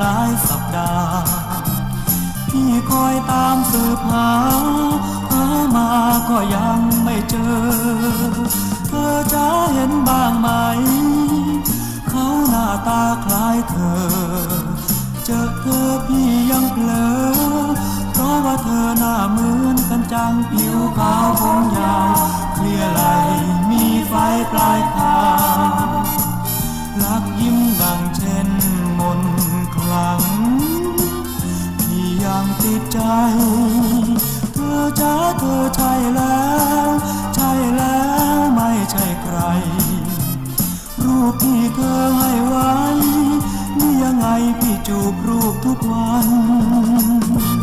หลายสัปดาห์พี่คอยตามสืบหาหามาก็ยังไม่เจอ เธอจะเห็นบ้างไหม เขาหน้าตาคล้ายเธอ เจอเธอพี่ยังเผลอเพราะว่าเธอหน้าเหมือนกันจังผิวขาวผมยาวเคลียไหลมีไฟปลายทา ติดใจ เธอจ้าเธอใช่แล้ว ใช่แล้วไม่ใช่ใคร รูปที่เธอให้ไว้ นี่ยังไงพี่จูบรูปทุกวันคน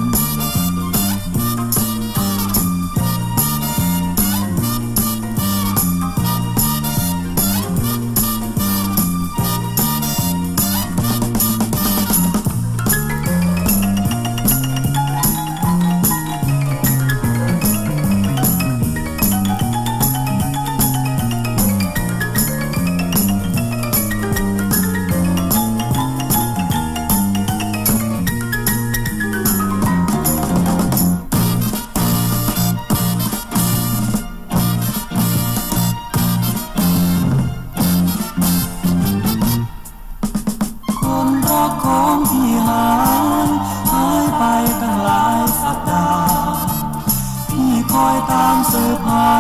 อยตามสืบหา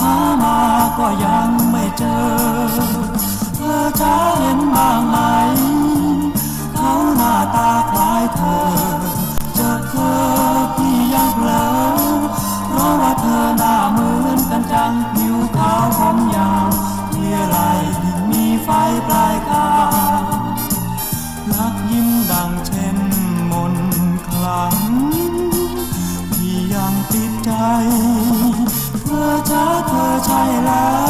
หามาก็ยังไม่เจอ เธอจะเห็นบ้างไหม เขาหน้าตาคล้ายเธอ เจอเธอพี่ยังเผลอเพราะว่าเธอหน้าเหมือนกันจังผิวขาวผมยาว ใ